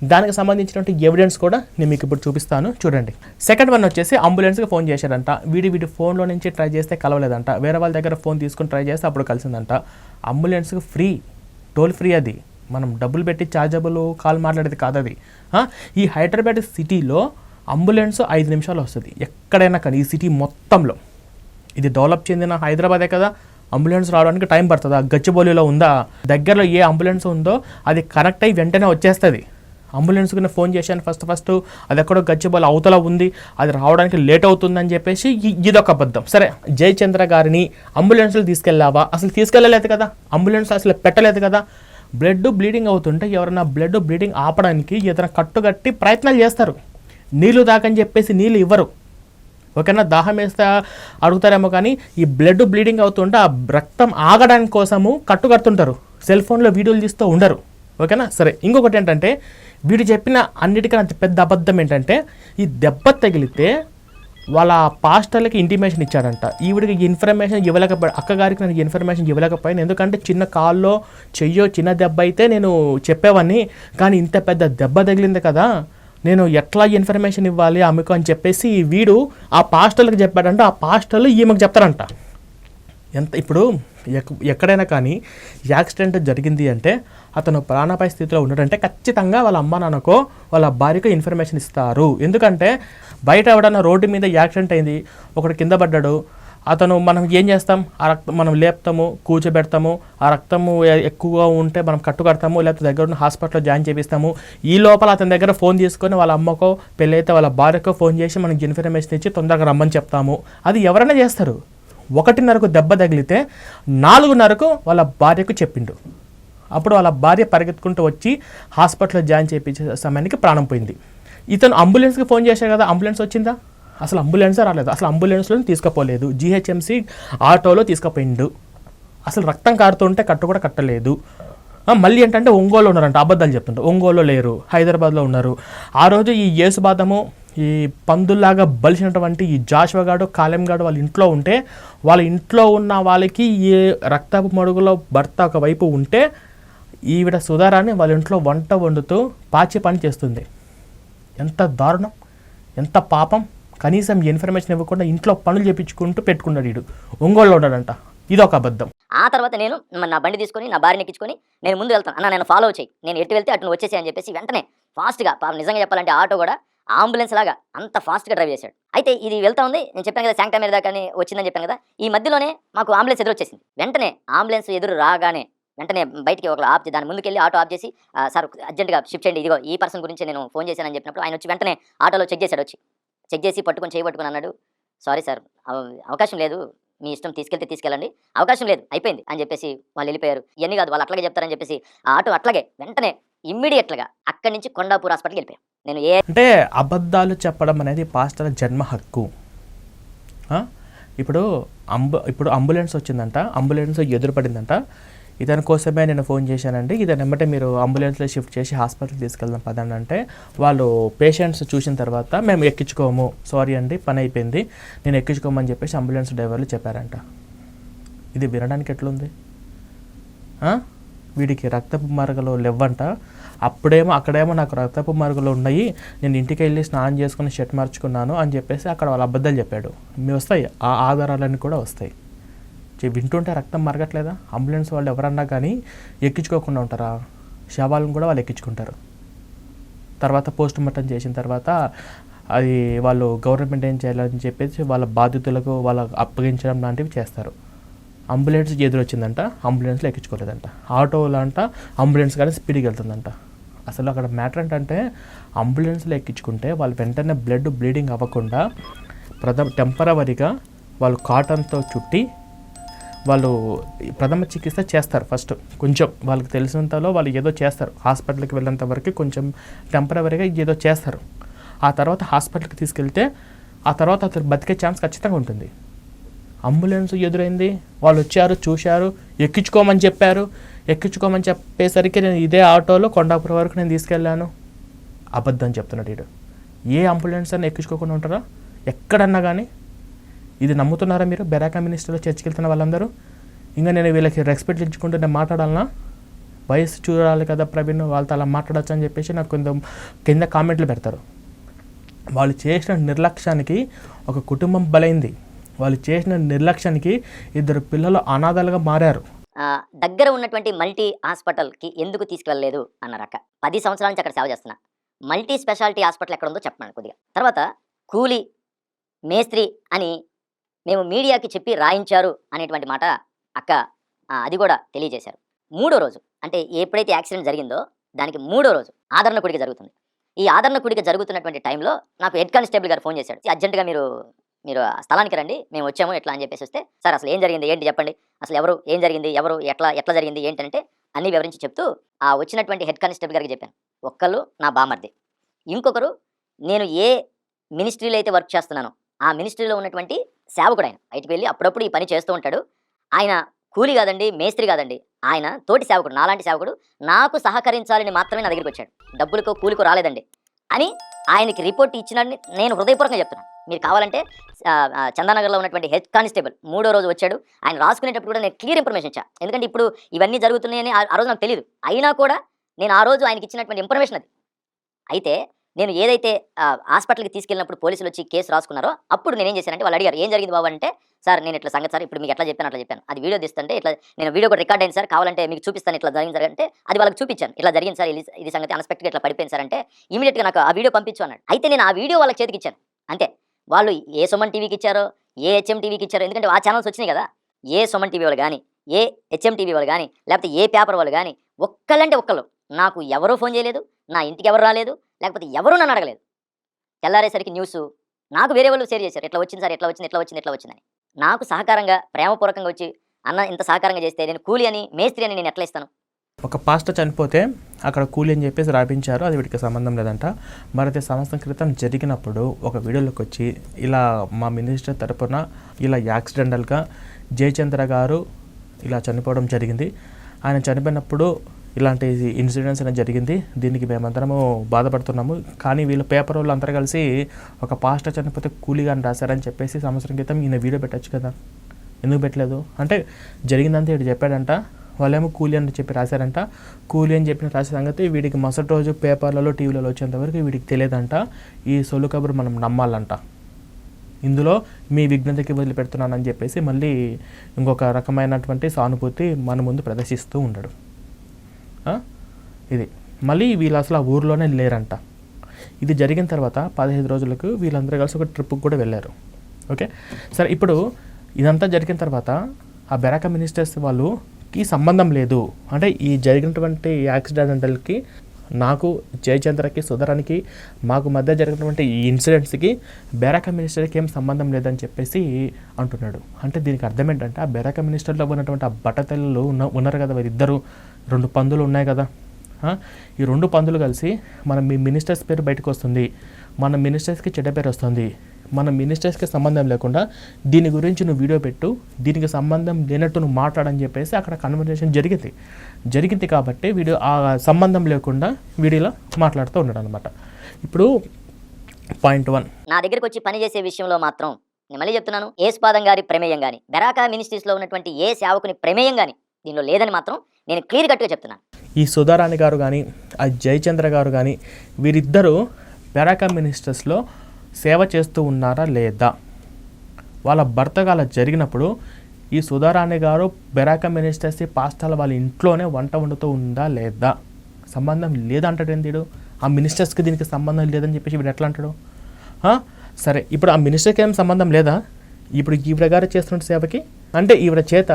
దానికి సంబంధించినటువంటి ఎవిడెన్స్ కూడా నేను మీకు ఇప్పుడు చూపిస్తాను. చూడండి. సెకండ్ వన్ వచ్చేసి అంబులెన్స్కి ఫోన్ చేశారంట. వీడి వీడి ఫోన్లో నుంచి ట్రై చేస్తే కలవలేదంట. వేరే వాళ్ళ దగ్గర ఫోన్ తీసుకుని ట్రై చేస్తే అప్పుడు కలిసిందంట. అంబులెన్స్కి ఫ్రీ టోల్ ఫ్రీ అది. మనం డబ్బులు పెట్టి చార్జబుల్ కాల్ మాట్లాడేది కాదు అది. ఈ హైదరాబాద్ సిటీలో అంబులెన్స్ ఐదు నిమిషాలు వస్తుంది. ఎక్కడైనా కానీ ఈ సిటీ మొత్తంలో. ఇది డెవలప్ చెందిన హైదరాబాదే కదా. అంబులెన్స్ రావడానికి టైం పడుతుందా? గచ్చిబౌలిలో ఉందా? దగ్గరలో ఏ అంబులెన్స్ ఉందో అది కనెక్ట్ అయ్యి వెంటనే వచ్చేస్తుంది. అంబులెన్స్కి ఫోన్ చేశాను ఫస్ట్ ఫస్ట్. అది ఎక్కడో గచ్చిబౌలి అవతల ఉంది. అది రావడానికి లేట్ అవుతుందని చెప్పేసి ఇదొక అబద్ధం. సరే జయచంద్ర గారిని అంబులెన్స్లో తీసుకెళ్ళావా? అసలు తీసుకెళ్ళలేదు కదా. అంబులెన్స్ అసలు పెట్టలేదు కదా. బ్లడ్ బ్లీడింగ్ అవుతుంటే ఎవరైనా బ్లడ్ బ్లీడింగ్ ఆపడానికి ఏదైనా కట్టుకట్టి ప్రయత్నాలు చేస్తారు. నీళ్ళు దాకని చెప్పేసి నీళ్ళు ఇవ్వరు. ఓకేనా? దాహం వేస్తే అడుగుతారేమో కానీ ఈ బ్లడ్ బ్లీడింగ్ అవుతుంటే ఆ రక్తం ఆగడానికి కోసము కట్టు కడుతుంటారు సెల్ ఫోన్లో వీడియోలు తీస్తూ ఉండరు. ఓకేనా? సరే ఇంకొకటి ఏంటంటే వీడు చెప్పిన అన్నిటికన్నా పెద్ద అబద్ధం ఏంటంటే ఈ దెబ్బ తగిలితే వాళ్ళ పాస్టర్లకి ఇంటిమేషన్ ఇచ్చాడంట. ఈవిడికి ఇన్ఫర్మేషన్ ఇవ్వలేకపోయి అక్కగారికి నాకు ఇన్ఫర్మేషన్ ఇవ్వలేకపోయాను. ఎందుకంటే చిన్న కాల్లో చెయ్యో చిన్న దెబ్బ అయితే నేను చెప్పేవాడిని కానీ ఇంత పెద్ద దెబ్బ తగిలింది కదా నేను ఎట్లా ఇన్ఫర్మేషన్ ఇవ్వాలి ఆమెకు అని చెప్పేసి వీడు ఆ పాస్టర్లకు చెప్పాడంట. ఆ పాస్టర్లు ఈమెకు చెప్తారంట. ఎంత ఇప్పుడు ఎక్- ఎక్కడైనా కానీ యాక్సిడెంట్ జరిగింది అంటే అతను ప్రాణాపాయ స్థితిలో ఉన్నాడంటే ఖచ్చితంగా వాళ్ళ అమ్మ నాన్నకో వాళ్ళ భార్యకు ఇన్ఫర్మేషన్ ఇస్తారు. ఎందుకంటే బయట ఎవడన్నా రోడ్డు మీద యాక్సిడెంట్ అయింది ఒకడు కింద పడ్డాడు అతను మనం ఏం చేస్తాం? ఆ రక్తం మనం లేపుతాము కూర్చోబెడతాము ఆ రక్తము ఎక్కువగా ఉంటే మనం కట్టు కడతాము లేకపోతే దగ్గర ఉన్న హాస్పిటల్లో జాయిన్ చేపిస్తాము. ఈ లోపల అతని దగ్గర ఫోన్ తీసుకొని వాళ్ళ అమ్మకో పెళ్ళైతే వాళ్ళ భార్యకో ఫోన్ చేసి మనకి ఇన్ఫర్మేషన్ ఇచ్చి తొందరగా రమ్మని చెప్తాము. అది ఎవరైనా చేస్తారు. ఒకటిన్నరకు దెబ్బ తగిలితే నాలుగున్నరకు వాళ్ళ భార్యకు చెప్పిండు. అప్పుడు వాళ్ళ భార్య పరిగెత్తుకుంటూ వచ్చి హాస్పిటల్లో జాయిన్ చేయించే సమయానికి ప్రాణం పోయింది. ఇతను అంబులెన్స్కి ఫోన్ చేశాడు కదా అంబులెన్స్ వచ్చిందా? అసలు అంబులెన్సే రాలేదు. అసలు అంబులెన్స్లో తీసుకుపోలేదు. జీహెచ్ఎంసీ ఆటోలో తీసుకుపోయిండు. అసలు రక్తం కారుతుంటే కట్టు కూడా కట్టలేదు. మళ్ళీ ఏంటంటే ఒంగోలు ఉన్నారంట అబద్ధాలు చెప్తుంటారు. ఒంగోలు లేరు హైదరాబాద్లో ఉన్నారు. ఆ రోజు ఈ యేసుబాదము ఈ పందుల్లాగా బలిసినటువంటి ఈ జాషువగాడు కాలెంగాడు వాళ్ళ ఇంట్లో ఉంటే వాళ్ళ ఇంట్లో ఉన్న వాళ్ళకి ఈ రక్తపు మడుగులో భర్త ఒకవైపు ఉంటే ఈవిడ సుధారాన్ని వాళ్ళ ఇంట్లో వంట వండుతూ పాచి పని చేస్తుంది. ఎంత దారుణం ఎంత పాపం. కనీసం ఇన్ఫర్మేషన్ ఇవ్వకుండా ఇంట్లో పనులు చేపించుకుంటూ పెట్టుకున్నాడు వీడు. ఒంగోలులో ఉన్నాడంట. ఇదొక అబద్ధం. ఆ తర్వాత నేను నా బండి తీసుకొని నా భార్యని ఎక్కించుకొని నేను ముందు వెళ్తాను. అన్న నేను ఫాలో చేయి. నేను ఎటు వెళ్తే అటు వచ్చేసి అని చెప్పేసి వెంటనే ఫాస్ట్గా పాపం నిజంగా చెప్పాలంటే ఆటో కూడా అంబులెన్స్ లాగా అంత ఫాస్ట్గా డ్రైవ్ చేశాడు. అయితే ఇది వెళ్తా ఉంది. నేను చెప్పాను కదా శాంక్టా మీద దాకా వచ్చిందని చెప్పాను కదా. ఈ మధ్యలోనే మాకు అంబులెన్స్ ఎదురు వచ్చేసింది. వెంటనే అంబులెన్స్ ఎదురు రాగానే వెంటనే బయటికి ఒక ఆప్ దాని ముందుకెళ్ళి ఆటో ఆఫ్ చేసి సార్ అర్జెంట్గా షిఫ్ట్ చేయండి. ఇదిగో ఈ పర్సన్ గురించి నేను ఫోన్ చేశానని చెప్పినప్పుడు ఆయన వచ్చి వెంటనే ఆటోలో చెక్ చేశాడు వచ్చి. చెక్ చేసి పట్టుకొని చేయబట్టుకుని అన్నాడు సారీ సార్ అవకాశం లేదు. మీ ఇష్టం తీసుకెళ్తే తీసుకెళ్ళండి. అవకాశం లేదు. అయిపోయింది. అని చెప్పేసి వాళ్ళు వెళ్ళిపోయారు. ఇవన్నీ కాదు వాళ్ళు అట్లాగే చెప్తారని చెప్పేసి ఆ ఆటో అట్లాగే వెంటనే ఇమ్మీడియట్గా అక్కడి నుంచి కొండాపూర్ హాస్పిటల్కి వెళ్ళిపోయాం. నేను ఏ అంటే అబద్ధాలు చెప్పడం అనేది పాస్టర్ జన్మ హక్కు. ఇప్పుడు అంబు ఇప్పుడు అంబులెన్స్ వచ్చిందంట అంబులెన్స్ ఎదురుపడిందంట. ఇతని కోసమే నేను ఫోన్ చేశానండి. ఇతను ఎమ్మటే మీరు అంబులెన్స్లో షిఫ్ట్ చేసి హాస్పిటల్కి తీసుకెళ్దాం పదండి అంటే వాళ్ళు పేషెంట్స్ చూసిన తర్వాత మేము ఎక్కించుకోము సారీ అండి పని అయిపోయింది నేను ఎక్కించుకోమని చెప్పేసి అంబులెన్స్ డ్రైవర్లు చెప్పారంట. ఇది వినడానికి ఎట్లుంది? వీడికి రక్తపు మరగలు లేవంట. అప్పుడేమో అక్కడేమో నాకు రక్తపు మరుగులు ఉన్నాయి నేను ఇంటికి వెళ్ళి స్నానం చేసుకుని షర్ట్ మార్చుకున్నాను అని చెప్పేసి అక్కడ వాళ్ళ అబద్ధాలు చెప్పాడు. మీ వస్తాయి ఆ ఆధారాలన్నీ కూడా వస్తాయి. వింటుంటే రక్తం మరగట్లేదా? అంబులెన్స్ వాళ్ళు ఎవరన్నా కానీ ఎక్కించుకోకుండా ఉంటారా? శవాలను కూడా వాళ్ళు ఎక్కించుకుంటారు. తర్వాత పోస్ట్ మార్టం చేసిన తర్వాత అది వాళ్ళు గవర్నమెంట్ ఏం చేయాలని చెప్పేసి వాళ్ళ బాధితులకు వాళ్ళ అప్పగించడం లాంటివి చేస్తారు. అంబులెన్స్ ఎదురొచ్చిందంట అంబులెన్స్లో ఎక్కించుకోలేదంట. ఆటోలో అంట అంబులెన్స్ కానీ స్పీడ్కి వెళ్తుందంట. అసలు అక్కడ మ్యాటర్ ఏంటంటే అంబులెన్స్లో ఎక్కించుకుంటే వాళ్ళు వెంటనే బ్లడ్ బ్లీడింగ్ అవ్వకుండా ప్రథమ టెంపరవరీగా వాళ్ళు కాటన్తో చుట్టి వాళ్ళు ప్రథమ చికిత్స చేస్తారు ఫస్ట్. కొంచెం వాళ్ళకి తెలిసినంతలో వాళ్ళు ఏదో చేస్తారు. హాస్పిటల్కి వెళ్ళేంత వరకు కొంచెం టెంపరవరీగా ఏదో చేస్తారు. ఆ తర్వాత హాస్పిటల్కి తీసుకెళ్తే ఆ తర్వాత అతను బతికే ఛాన్స్ ఖచ్చితంగా ఉంటుంది. అంబులెన్స్ ఎదురైంది. వాళ్ళు వచ్చారు చూశారు ఎక్కించుకోమని చెప్పారు. ఎక్కించుకోమని చెప్పేసరికి నేను ఇదే ఆటోలో కొండాపురం వరకు నేను తీసుకెళ్ళాను. అబద్ధం చెప్తున్నాడు వీడు ఏ అంబులెన్స్ అని ఎక్కించుకోకుండా ఉంటారా? ఎక్కడన్నా కానీ ఇది నమ్ముతున్నారా మీరు? బెరాకా మినిస్టర్లో చర్చికి వెళ్తున్న వాళ్ళందరూ? ఇంకా నేను వీళ్ళకి రెస్పెక్ట్ ఇచ్చుకుంటూ నేను మాట్లాడాలనా? వయసు చూడాలి కదా ప్రవీణ్ వాళ్ళతో అలా మాట్లాడచ్చు అని చెప్పేసి నాకు కొంచెం కింద కామెంట్లు పెడతారు. వాళ్ళు చేసిన నిర్లక్ష్యానికి ఒక కుటుంబం బలైంది. వాళ్ళు చేసిన నిర్లక్ష్యానికి ఇద్దరు పిల్లలు అనాథాలుగా మారారు. దగ్గర ఉన్నటువంటి మల్టీ హాస్పిటల్కి ఎందుకు తీసుకెళ్ళలేదు అన్నారు అక్క పది సంవత్సరాల నుంచి అక్కడ సేవ చేస్తున్నా. మల్టీ స్పెషాలిటీ హాస్పిటల్ ఎక్కడ ఉందో చెప్పండి కొద్దిగా. తర్వాత కూలీ మేస్త్రి అని మేము మీడియాకి చెప్పి రాయించారు అనేటువంటి మాట అక్క అది కూడా తెలియజేశారు. మూడో రోజు అంటే ఎప్పుడైతే యాక్సిడెంట్ జరిగిందో దానికి మూడో రోజు ఆదరణ కుడిక జరుగుతుంది. ఈ ఆదరణ కుడిక జరుగుతున్నటువంటి టైంలో నాకు హెడ్ కానిస్టేబుల్ గారు ఫోన్ చేశాడు. అర్జెంటుగా మీరు మీరు ఆ స్థలానికి రండి మేము వచ్చాము ఎట్లా అని చెప్పేసి వస్తే సార్ అసలు ఏం జరిగింది? ఏంటి చెప్పండి? అసలు ఎవరు? ఏం జరిగింది? ఎవరు? ఎట్లా ఎట్లా జరిగింది? ఏంటంటే అన్ని వివరించి చెప్తూ ఆ వచ్చినటువంటి హెడ్ కానిస్టేబుల్ గారికి చెప్పాను. ఒక్కళ్ళు నా బామర్ది. ఇంకొకరు నేను ఏ మినిస్ట్రీలో అయితే వర్క్ చేస్తున్నానో ఆ మినిస్ట్రీలో ఉన్నటువంటి సేవకుడు ఆయన. బయటికి వెళ్ళి అప్పుడప్పుడు ఈ పని చేస్తూ ఉంటాడు. ఆయన కూలి కాదండి మేస్త్రి కాదండి. ఆయన తోటి సేవకుడు నాలాంటి సేవకుడు నాకు సహకరించాలని మాత్రమే నా దగ్గరికి వచ్చాడు. డబ్బులకు కూలికో రాలేదండి. అని ఆయనకి రిపోర్ట్ ఇచ్చినని నేను హృదయపూర్వకంగా చెప్తున్నాను. మీరు కావాలంటే చందానగర్లో ఉన్నటువంటి హెడ్ కానిస్టేబుల్ మూడో రోజు వచ్చాడు. ఆయన రాసుకునేటప్పుడు కూడా నేను క్లియర్ ఇన్ఫర్మేషన్ ఇచ్చా. ఎందుకంటే ఇప్పుడు ఇవన్నీ జరుగుతున్నాయని ఆ రోజు నాకు తెలియదు అయినా కూడా నేను ఆ రోజు ఆయనకి ఇచ్చినటువంటి ఇన్ఫర్మేషన్ అది. అయితే నేను ఏదైతే ఆ, హాస్పిటల్కి తీసుకెళ్ళినప్పుడు పోలీసులు వచ్చి కేసు రాసుకున్నారో అప్పుడు నేను ఏం చేశానంటే వాళ్ళు అడిగారు ఏం జరిగింది బాబు అంటే సార్ నేను ఇట్లా సంగతి సార్ ఇప్పుడు మీకు ఎట్లా చెప్పాను అట్లా చెప్పాను. అది వీడియో తీస్తుంటే ఇట్లా నేను వీడియో కూడా రికార్డ్ అయింది సార్ కావాలంటే మీకు చూపిస్తాను ఇట్లా జరిగింది సార్ అంటే అది వాళ్ళకి చూపించాను. ఇట్లా జరిగింది సార్ ఇది- సంగతి అన్స్పెక్ట్గా ఇట్లా పడిపోయింది సార్ అంటే ఇమీడియట్గా నాకు ఆ వీడియో పంపించు అన్నాడు. అయితే నేను ఆ వీడియో వాళ్ళకి చేతికి ఇచ్చాను. అంతే. వాళ్ళు ఏ సుమన్ టీవీకి ఇచ్చారో ఏ హెచ్ఎం టీవీకి ఇచ్చారో ఎందుకంటే ఆ ఛానల్స్ వచ్చినాయి కదా ఏ సుమన్ టీవీ వాళ్ళు కానీ ఏ హెచ్ఎం టీవీ వాళ్ళు కానీ లేకపోతే ఏ పేపర్ వాళ్ళు కానీ ఒక్కళ్ళంటే ఒక్కళ్ళు. నాకు ఎవరూ ఫోన్ చేయలేదు నా ఇంటికి ఎవరు రాలేదు లేకపోతే ఎవరూ నన్ను అడగలేదు. తెల్లారేసరికి న్యూస్ నాకు వేరే వాళ్ళు షేర్ చేశారు. ఎట్లా వచ్చింది సార్? ఎట్లా వచ్చింది? ఎట్లా వచ్చింది? ఎట్లా వచ్చిందని నాకు సహకారంగా ప్రేమపూర్వకంగా వచ్చి అన్న ఇంత సహకారంగా చేస్తే నేను కూలి అని మేస్త్రి అని నేను ఎట్లా ఇస్తాను? ఒక పాస్టర్ చనిపోతే అక్కడ కూలి అని చెప్పేసి రాపించారు. అది వీటికి సంబంధం లేదంట. మరైతే సంవత్సరం క్రితం జరిగినప్పుడు ఒక వీడియోలోకి వచ్చి ఇలా మా మినిస్టర్ తరపున ఇలా యాక్సిడెంటల్గా జయచంద్ర గారు ఇలా చనిపోవడం జరిగింది. ఆయన చనిపోయినప్పుడు ఇలాంటి ఇన్సిడెంట్స్ అనేది జరిగింది. దీనికి మేమందరము బాధపడుతున్నాము. కానీ వీళ్ళు పేపర్ వాళ్ళు అందరూ కలిసి ఒక పాస్టర్ చనిపోతే కూలీగా అని రాశారని చెప్పేసి సంవత్సరం క్రితం ఈయన వీడియో పెట్టచ్చు కదా. ఎందుకు పెట్టలేదు? అంటే జరిగిందంతా ఇటు చెప్పాడంట. వాళ్ళేమో కూలి అని చెప్పి రాశారంట. కూలి అని చెప్పిన రాసే సంగతి వీడికి మరుసటి రోజు పేపర్లలో టీవీలలో వచ్చేంతవరకు వీడికి తెలియదంట. ఈ సొల్లు కబురు మనం నమ్మాలంట. ఇందులో మీ విఘ్నతకి వదిలిపెడుతున్నానని చెప్పేసి మళ్ళీ ఇంకొక రకమైనటువంటి సానుభూతి మన ముందు ప్రదర్శిస్తూ ఉండడు. ఇది. మళ్ళీ వీళ్ళు అసలు ఆ ఊర్లోనే లేరంట. ఇది జరిగిన తర్వాత పదహైదు రోజులకు వీళ్ళందరూ కలిసి ఒక ట్రిప్కి కూడా వెళ్ళారు. ఓకే? సరే ఇప్పుడు ఇదంతా జరిగిన తర్వాత ఆ బెరాక మినిస్టర్స్ వాళ్ళుకి సంబంధం లేదు. అంటే ఈ జరిగినటువంటి యాక్సిడెంటల్కి నాకు జయచంద్రకి సుధరానికి మాకు మధ్య జరిగినటువంటి ఈ ఇన్సిడెంట్స్కి బెరాక మినిస్టర్కి ఏం సంబంధం లేదని చెప్పేసి అంటున్నాడు. అంటే దీనికి అర్థం ఏంటంటే ఆ బెరాక మినిస్టర్లో ఉన్నటువంటి ఆ బట్టతల్లు ఉన్న ఉన్నారు కదా వీరిద్దరు. రెండు పందులు ఉన్నాయి కదా. ఈ రెండు పందులు కలిసి మన మీ మినిస్టర్స్ పేరు బయటకు వస్తుంది. మన మినిస్టర్స్కి చెడ్డ పేరు వస్తుంది. మన మినిస్టర్స్కి సంబంధం లేకుండా దీని గురించి నువ్వు వీడియో పెట్టు దీనికి సంబంధం లేనట్టు నువ్వు మాట్లాడని చెప్పేసి అక్కడ కన్వర్జేషన్ జరిగింది. జరిగింది కాబట్టి వీడియో ఆ సంబంధం లేకుండా వీడియోలో మాట్లాడుతూ ఉన్నాడు అనమాట ఇప్పుడు పాయింట్ వన్. నా దగ్గరికి వచ్చి పని చేసే విషయంలో మాత్రం నేను మళ్ళీ చెప్తున్నాను ఏ స్పాదం గారి ప్రమేయం కానీ బెరాకా మినిస్ట్రీస్లో ఉన్నటువంటి ఏ సేవకుని ప్రమేయం కానీ దీనిలో లేదని మాత్రం నేను క్లియర్ కట్గా చెప్తున్నాను ఈ సుధారాణి గారు కానీ ఆ జయచంద్ర గారు కానీ వీరిద్దరూ పెరాకా మినిస్టర్స్లో సేవ చేస్తూ ఉన్నారా లేదా? వాళ్ళ భర్తగాల జరిగినప్పుడు ఈ సుధారాణి గారు బెరాకా మినిస్టర్స్ పాస్టాల వాళ్ళ ఇంట్లోనే వంట వండుతూ ఉందా లేదా? సంబంధం లేదంటాడు ఏంటిడు ఆ మినిస్టర్స్కి దీనికి సంబంధం లేదని చెప్పేసి వీడు ఎట్లా అంటాడు? సరే ఇప్పుడు ఆ మినిస్టర్కి ఏం సంబంధం లేదా? ఇప్పుడు ఈవిడ గారు చేస్తున్న సేవకి? అంటే ఈవిడ చేత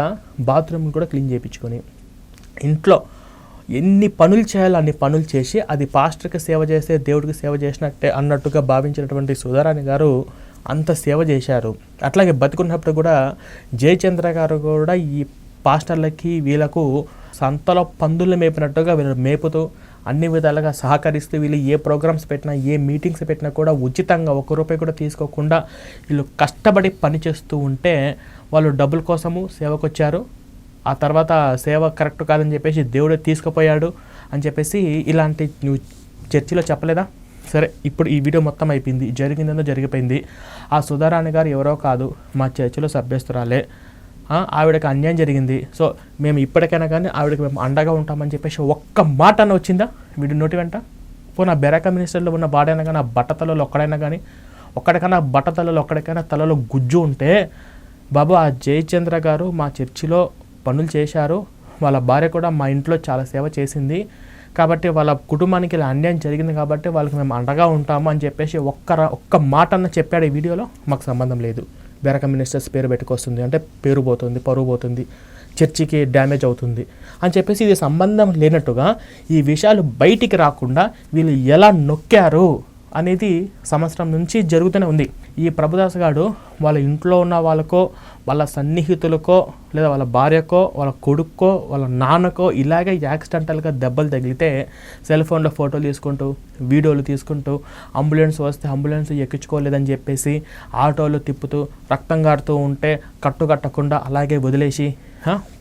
బాత్రూమ్ కూడా క్లీన్ చేయించుకొని ఇంట్లో ఎన్ని పనులు చేయాలో అన్ని పనులు చేసి అది పాస్టర్కి సేవ చేస్తే దేవుడికి సేవ చేసినట్టే అన్నట్టుగా భావించినటువంటి సుధారాణి గారు అంత సేవ చేశారు. అట్లాగే బతుకున్నప్పుడు కూడా జయచంద్ర గారు కూడా ఈ పాస్టర్లకి వీళ్ళకు సంతలో పందులు మేపినట్టుగా వీళ్ళు మేపుతూ అన్ని విధాలుగా సహకరిస్తూ వీళ్ళు ఏ ప్రోగ్రామ్స్ పెట్టినా ఏ మీటింగ్స్ పెట్టినా కూడా ఉచితంగా ఒక్క రూపాయి కూడా తీసుకోకుండా వీళ్ళు కష్టపడి పని చేస్తూ ఉంటే వాళ్ళు డబ్బుల కోసము సేవకు వచ్చారు ఆ తర్వాత సేవ కరెక్ట్ కాదని చెప్పేసి దేవుడు తీసుకుపోయాడు అని చెప్పేసి ఇలాంటి నువ్వు చర్చిలో చెప్పలేదా? సరే ఇప్పుడు ఈ వీడియో మొత్తం అయిపోయింది. జరిగిందేదో జరిగిపోయింది. ఆ సుధారాణి గారు ఎవరో కాదు మా చర్చిలో సభ్యస్తురాలే. ఆవిడకి అన్యాయం జరిగింది. సో మేము ఇప్పటికైనా కానీ ఆవిడకి మేము అండగా ఉంటామని చెప్పేసి ఒక్క మాట అన్న వచ్చిందా? వీడి నోటి వెంట? పోనా బెరాక మినిస్టర్లో ఉన్న బాడైనా కానీ ఆ బట్టతలలో ఒక్కడైనా కానీ ఒక్కడికైనా బట్టతలలో ఒక్కడికైనా తలలో గుజ్జు ఉంటే బాబు ఆ జయచంద్ర గారు మా చర్చిలో పనులు చేశారు. వాళ్ళ భార్య కూడా మా ఇంట్లో చాలా సేవ చేసింది. కాబట్టి వాళ్ళ కుటుంబానికి ఇలా అన్యాయం జరిగింది కాబట్టి వాళ్ళకి మేము అండగా ఉంటాము అని చెప్పేసి ఒక్క ఒక్క మాట అన్న చెప్పాడు ఈ వీడియోలో. మాకు సంబంధం లేదు. బెరక మినిస్టర్స్ పేరు పెట్టుకొస్తుంది. అంటే పేరు పోతుంది పరువు పోతుంది చర్చికి డ్యామేజ్ అవుతుంది అని చెప్పేసి ఇది సంబంధం లేనట్టుగా ఈ విషయాలు బయటికి రాకుండా వీళ్ళు ఎలా నొక్కారు? అనేది సంవత్సరం నుంచి జరుగుతూనే ఉంది. ఈ ప్రభుదాస్ గారు వాళ్ళ ఇంట్లో ఉన్న వాళ్ళకో వాళ్ళ సన్నిహితులకో లేదా వాళ్ళ భార్యకో వాళ్ళ కొడుక్కో వాళ్ళ నాన్నకో ఇలాగే యాక్సిడెంటల్గా దెబ్బలు తగిలితే సెల్ ఫోన్లో ఫోటోలు తీసుకుంటూ వీడియోలు తీసుకుంటూ అంబులెన్స్ వస్తే అంబులెన్స్ ఎక్కించుకోలేదని చెప్పేసి ఆటోలు తిప్పుతూ రక్తం గారుతూ ఉంటే కట్టు కట్టకుండా అలాగే వదిలేసి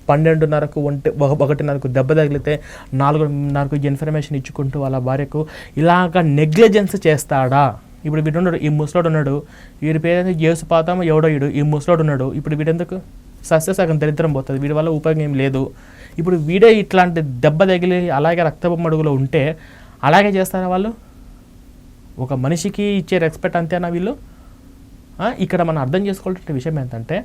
పన్నెండున్నరకు ఒంటి ఒక- ఒకటిన్నరకు దెబ్బ తగిలితే నాలుగున్నరకు ఇన్ఫర్మేషన్ ఇచ్చుకుంటూ వాళ్ళ భార్యకు ఇలాగ నెగ్లిజెన్స్ చేస్తాడా? ఇప్పుడు వీడున్నాడు ఈ ముసలోడు ఉన్నాడు వీడి పేరు యేసుపాతం ఎవడో వీడు. ఈ ముసలోడు ఉన్నాడు ఇప్పుడు వీడెందుకు? సస్య సగం దరిద్రం పోతుంది. వీడి వల్ల ఉపయోగం ఏం లేదు. ఇప్పుడు వీడే ఇట్లాంటి దెబ్బ తగిలి అలాగే రక్తపు మడుగులో ఉంటే అలాగే చేస్తారా వాళ్ళు? ఒక మనిషికి ఇచ్చే రెస్పెక్ట్ అంతేనా వీళ్ళు? ఇక్కడ మనం అర్థం చేసుకోవాల్సిన విషయం ఏంటంటే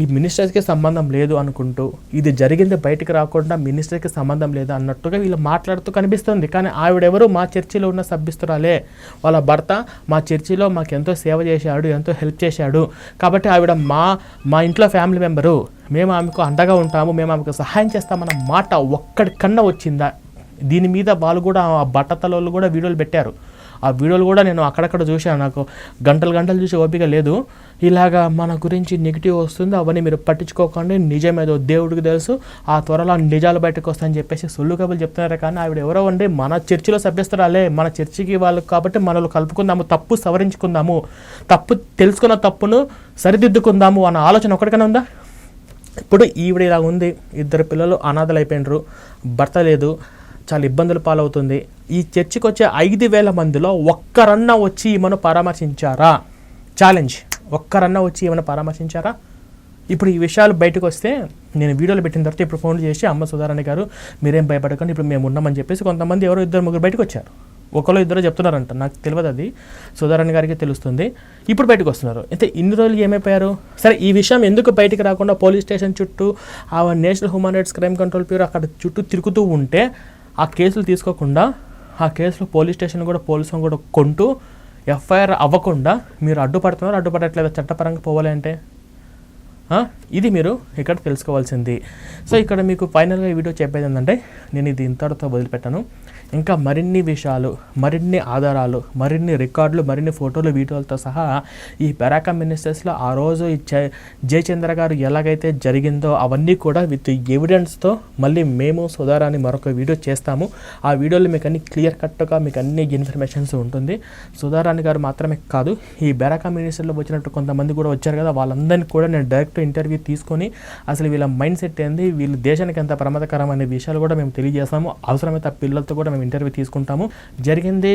ఈ మినిస్టర్స్కి సంబంధం లేదు అనుకుంటూ ఇది జరిగింది బయటకు రాకుండా మినిస్టర్కి సంబంధం లేదు అన్నట్టుగా వీళ్ళు మాట్లాడుతూ కనిపిస్తుంది. కానీ ఆవిడెవరు? మా చర్చిలో ఉన్న సభ్యస్తురాలే. వాళ్ళ భర్త మా చర్చిలో మాకు ఎంతో సేవ చేశాడు ఎంతో హెల్ప్ చేశాడు. కాబట్టి ఆవిడ మా మా ఇంట్లో ఫ్యామిలీ మెంబరు. మేము ఆమెకు అండగా ఉంటాము మేము ఆమెకు సహాయం చేస్తామన్న మాట ఒక్కడికన్నా వచ్చిందా? దీని మీద వాళ్ళు కూడా ఆ బట్టతలలో కూడా వీడియోలు పెట్టారు. ఆ వీడియోలు కూడా నేను అక్కడక్కడ చూశాను. నాకు గంటలు గంటలు చూసి ఓపిక లేదు. ఇలాగా మన గురించి నెగిటివ్ వస్తుంది అవన్నీ మీరు పట్టించుకోకండి. నిజమేదో దేవుడికి తెలుసు. ఆ త్వరలో నిజాలు బయటకు వస్తాయని చెప్పేసి సొల్లు కబులు చెప్తున్నారు కానీ ఆవిడ ఎవరో అండి మన చర్చిలో సభ్యస్తురాలే మన చర్చికి వాళ్ళు కాబట్టి మనల్ని కలుపుకుందాము తప్పు సవరించుకుందాము తప్పు తెలుసుకున్న తప్పును సరిదిద్దుకుందాము అన్న ఆలోచన ఒకటికైనా ఉందా? ఇప్పుడు ఈవిడ ఇలా ఉంది. ఇద్దరు పిల్లలు అనాథలు అయిపోయినరు భర్త లేదు. చాలా ఇబ్బందులు పాలవుతుంది. ఈ చర్చికి వచ్చే ఐదు వేల మందిలో ఒక్కరన్నా వచ్చి ఈమెను పరామర్శించారా? ఛాలెంజ్ ఒక్కరన్నా వచ్చి ఏమైనా పరామర్శించారా? ఇప్పుడు ఈ విషయాలు బయటకు వస్తే నేను వీడియోలు పెట్టిన తర్వాత ఇప్పుడు ఫోన్ చేసి అమ్మ సుధారాణి గారు మీరేం భయపడకండి ఇప్పుడు మేము ఉన్నామని చెప్పేసి కొంతమంది ఎవరో ఇద్దరు ముగ్గురు బయటకు వచ్చారు ఒకరు ఇద్దరు చెప్తున్నారంట నాకు తెలియదు అది. సుధారాణి గారికి తెలుస్తుంది. ఇప్పుడు బయటకు వస్తున్నారు అయితే ఇన్ని రోజులు ఏమైపోయారు? సరే ఈ విషయం ఎందుకు బయటికి రాకుండా పోలీస్ స్టేషన్ చుట్టూ ఆ national human rights crime control bureau అక్కడ చుట్టూ తిరుగుతూ ఉంటే ఆ కేసులు తీసుకోకుండా ఆ కేసులో పోలీస్ స్టేషన్ కూడా పోలీసులు కూడా కొంటూ ఎఫ్ఐఆర్ అవ్వకుండా మీరు అడ్డుపడుతున్నారు అడ్డుపడట్లేదు చట్టపరంగా పోవాలి అంటే? ఇది మీరు ఇక్కడ తెలుసుకోవాల్సింది. సో ఇక్కడ మీకు ఫైనల్గా ఈ వీడియో చెప్పేది ఏంటంటే నేను ఇది ఇంతటితో వదిలిపెట్టాను. ఇంకా మరిన్ని విషయాలు మరిన్ని ఆధారాలు మరిన్ని రికార్డులు మరిన్ని ఫోటోలు వీడియోలతో సహా ఈ పెరాకా మినిస్టర్స్లో ఆ రోజు జయచంద్ర గారు ఎలాగైతే జరిగిందో అవన్నీ కూడా విత్ ఎవిడెన్స్తో మళ్ళీ మేము సుధారాన్ని మరొక వీడియో చేస్తాము. ఆ వీడియోలో మీకు అన్ని క్లియర్ కట్గా మీకు అన్ని ఇన్ఫర్మేషన్స్ ఉంటుంది. సుధారాణి గారు మాత్రమే కాదు ఈ బెరాకా మినిస్టర్లో వచ్చినట్టు కొంతమంది కూడా వచ్చారు కదా వాళ్ళందరినీ కూడా నేను డైరెక్ట్ ఇంటర్వ్యూ తీసుకొని అసలు వీళ్ళ మైండ్ సెట్ ఏంది వీళ్ళు దేశానికి ఎంత ప్రమాదకరం అనే విషయాలు కూడా మేము తెలియజేస్తాము. అవసరమైతే ఆ పిల్లలతో కూడా మేము ఇంటర్వ్యూ తీసుకుంటాము. జరిగింది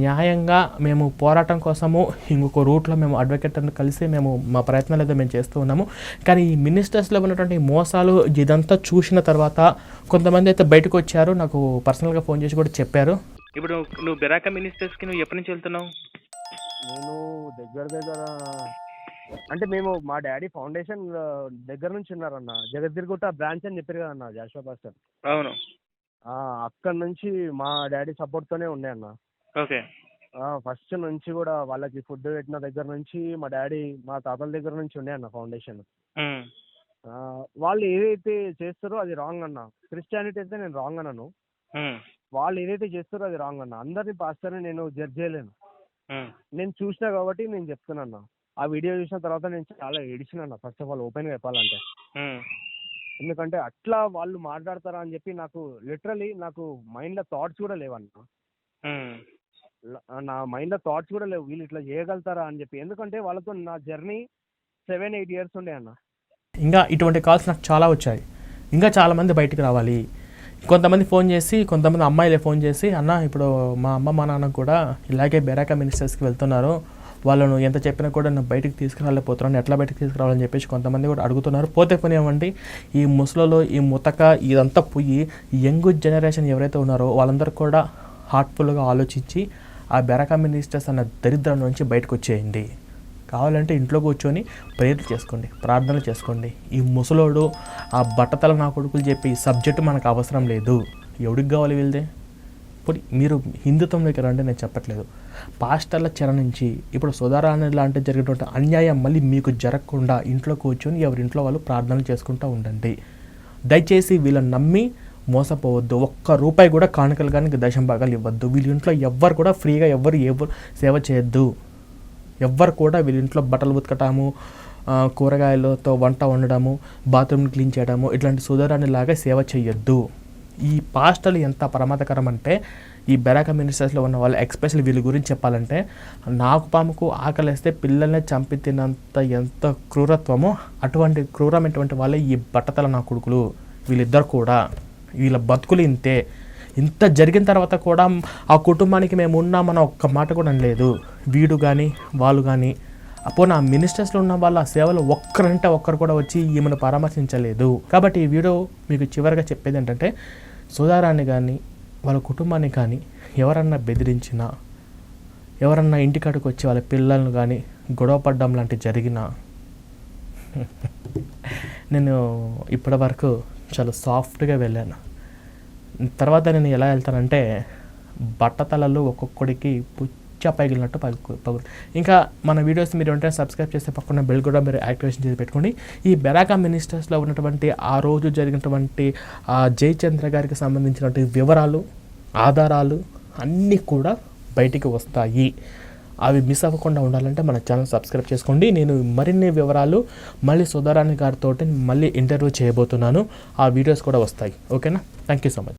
న్యాయంగా మేము పోరాటం కోసము ఇంకొక రూట్లో మేము అడ్వకేట్ని కలిసి మేము మా ప్రయత్నాలు అయితే మేము చేస్తూ ఉన్నాము. కానీ ఈ మినిస్టర్స్లో ఉన్నటువంటి మోసాలు ఇదంతా చూసిన తర్వాత కొంతమంది అయితే బయటకు వచ్చారు. నాకు పర్సనల్గా ఫోన్ చేసి కూడా చెప్పారు. ఇప్పుడు నువ్వు బెరాకా మినిస్టర్స్కి నువ్వు ఎప్పటి నుంచి వెళ్తున్నావు? నేను దగ్గర దగ్గర అంటే మేము మా డాడీ ఫౌండేషన్ దగ్గర నుంచి ఉన్నారన్న. జగద్గిరిగుట్ట బ్రాంచ్ అని చెప్పారు కదా అన్న జాషువా పాస్టర్. అవును. అక్కడ నుంచి మా డాడీ సపోర్ట్తోనే ఉండే అన్న. ఓకే. ఫస్ట్ నుంచి కూడా వాళ్ళకి ఫుడ్ పెట్టిన దగ్గర నుంచి మా డాడీ మా తాతల దగ్గర నుంచి ఉండే అన్న ఫౌండేషన్ వాళ్ళు ఏదైతే చేస్తారో అది రాంగ్ అన్న. క్రిస్టియానిటీ అయితే నేను రాంగ్ అన్నాను. వాళ్ళు ఏదైతే చేస్తారో అది రాంగ్ అన్న. అందరిని పాస్టర్ని నేను జడ్జ్ చేయలేను. నేను చూసినా కాబట్టి నేను చెప్తున్నాను ఆ వీడియో చూసిన తర్వాత నేను చాలా ఏడిచిన అన్న. ఫస్ట్ ఆఫ్ ఆల్ ఓపెన్గా చెప్పాలంటే. ఎందుకంటే అట్లా వాళ్ళు మాట్లాడతారా అని చెప్పి నాకు లిటరలీ నాకు మైండ్లో థాట్స్ కూడా లేవన్న నా మైండ్లో థాట్స్ కూడా లేవు. వీళ్ళు ఇట్లా చేయగలుగుతారా అని చెప్పి. ఎందుకంటే వాళ్ళతో నా జర్నీ సెవెన్ ఎయిట్ ఇయర్స్ ఉండే అన్న. ఇంకా ఇటువంటి కాల్స్ నాకు చాలా వచ్చాయి. ఇంకా చాలామంది బయటికి రావాలి. కొంతమంది ఫోన్ చేసి కొంతమంది అమ్మాయిలే ఫోన్ చేసి అన్న ఇప్పుడు మా అమ్మ మా నాన్న కూడా ఇలాగే బెరాకా మినిస్టర్స్కి వెళ్తున్నారు. వాళ్ళను ఎంత చెప్పినా కూడా నేను బయటకు తీసుకురాలేకపోతున్నాను ఎట్లా బయటకు తీసుకురావాలని చెప్పేసి కొంతమంది కూడా అడుగుతున్నారు. పోతే పోనివ్వండి ఈ ముసలలో ఈ ముతక ఇదంతా పోయి యంగ్ జనరేషన్ ఎవరైతే ఉన్నారో వాళ్ళందరూ కూడా హార్ట్ఫుల్గా ఆలోచించి ఆ బెరకా మినిస్టర్స్ అన్న దరిద్రం నుంచి బయటకు వచ్చేయండి. కావాలంటే ఇంట్లో కూర్చొని ప్రేయర్లు చేసుకోండి ప్రార్థనలు చేసుకోండి. ఈ ముసలోడు ఆ బట్టతల నా కొడుకులు చెప్పి ఈ సబ్జెక్టు మనకు అవసరం లేదు. ఎవడికి కావాలి వెళ్తే ఇప్పుడు మీరు హిందుత్వంలోకి రండి నేను చెప్పట్లేదు. పాస్టర్ల చెర నుంచి ఇప్పుడు సుధారాణి లాంటి జరిగినటువంటి అన్యాయం మళ్ళీ మీకు జరగకుండా ఇంట్లో కూర్చొని ఎవరి ఇంట్లో వాళ్ళు ప్రార్థనలు చేసుకుంటూ ఉండండి. దయచేసి వీళ్ళని నమ్మి మోసపోవద్దు. ఒక్క రూపాయి కూడా కానుకలు కానీ దశం భాగాలు ఇవ్వద్దు. వీళ్ళ ఇంట్లో ఎవ్వరు కూడా ఫ్రీగా ఎవ్వరు ఎవరు సేవ చేయొద్దు. ఎవ్వరు కూడా వీళ్ళ ఇంట్లో బట్టలు ఉతకటము కూరగాయలతో వంట వండడము బాత్రూమ్ క్లీన్ చేయడము ఇట్లాంటి సుధారాన్ని లాగా సేవ చేయొద్దు. ఈ పాస్టలు ఎంత ప్రమాదకరం అంటే ఈ బెరాక మినిస్టర్స్లో ఉన్న వాళ్ళు ఎక్స్పెషల్ వీళ్ళ గురించి చెప్పాలంటే నాకు పాముకు ఆకలిస్తే పిల్లల్ని చంపి తిన్నంత ఎంత క్రూరత్వమో అటువంటి క్రూరమైనటువంటి వాళ్ళే ఈ బట్టతల నా కొడుకులు. వీళ్ళిద్దరు కూడా. వీళ్ళ బతుకులు ఇంతే. ఇంత జరిగిన తర్వాత కూడా ఆ కుటుంబానికి మేము ఉన్నామన్న ఒక్క మాట కూడా లేదు వీడు కానీ వాళ్ళు కానీ అప్పుడు నా మినిస్టర్స్లో ఉన్న వాళ్ళ సేవలు ఒక్కరంటే ఒక్కరు కూడా వచ్చి ఈమెను పరామర్శించలేదు. కాబట్టి ఈ వీడియో మీకు చివరిగా చెప్పేది ఏంటంటే సుధారాన్ని కానీ వాళ్ళ కుటుంబాన్ని కానీ ఎవరన్నా బెదిరించినా ఎవరన్నా ఇంటికాడికి వచ్చి వాళ్ళ పిల్లలను కానీ గొడవ పడ్డం లాంటివి జరిగినా (laughs) నేను ఇప్పటి వరకు చాలా సాఫ్ట్గా వెళ్ళాను. తర్వాత నేను ఎలా వెళ్తానంటే బట్టతలలు ఒక్కొక్కడికి పుచ్చ పగిలినట్టు పగు పగులు. ఇంకా మన వీడియోస్ మీరు వెంటనే సబ్స్క్రైబ్ చేస్తే పక్కన బెల్ కూడా మీరు యాక్టివేషన్ చేసి పెట్టుకోండి. ఈ బెరాకా మినిస్టర్స్లో ఉన్నటువంటి ఆ రోజు జరిగినటువంటి ఆ జయచంద్ర గారికి సంబంధించినటువంటి వివరాలు ఆధారాలు అన్నీ కూడా బయటికి వస్తాయి. అవి మిస్ అవ్వకుండా ఉండాలంటే మన ఛానల్ సబ్స్క్రైబ్ చేసుకోండి. నేను మరిన్ని వివరాలు మళ్ళీ సుధారాణి గారితో మళ్ళీ ఇంటర్వ్యూ చేయబోతున్నాను. ఆ వీడియోస్ కూడా వస్తాయి. ఓకేనా? Thank you so much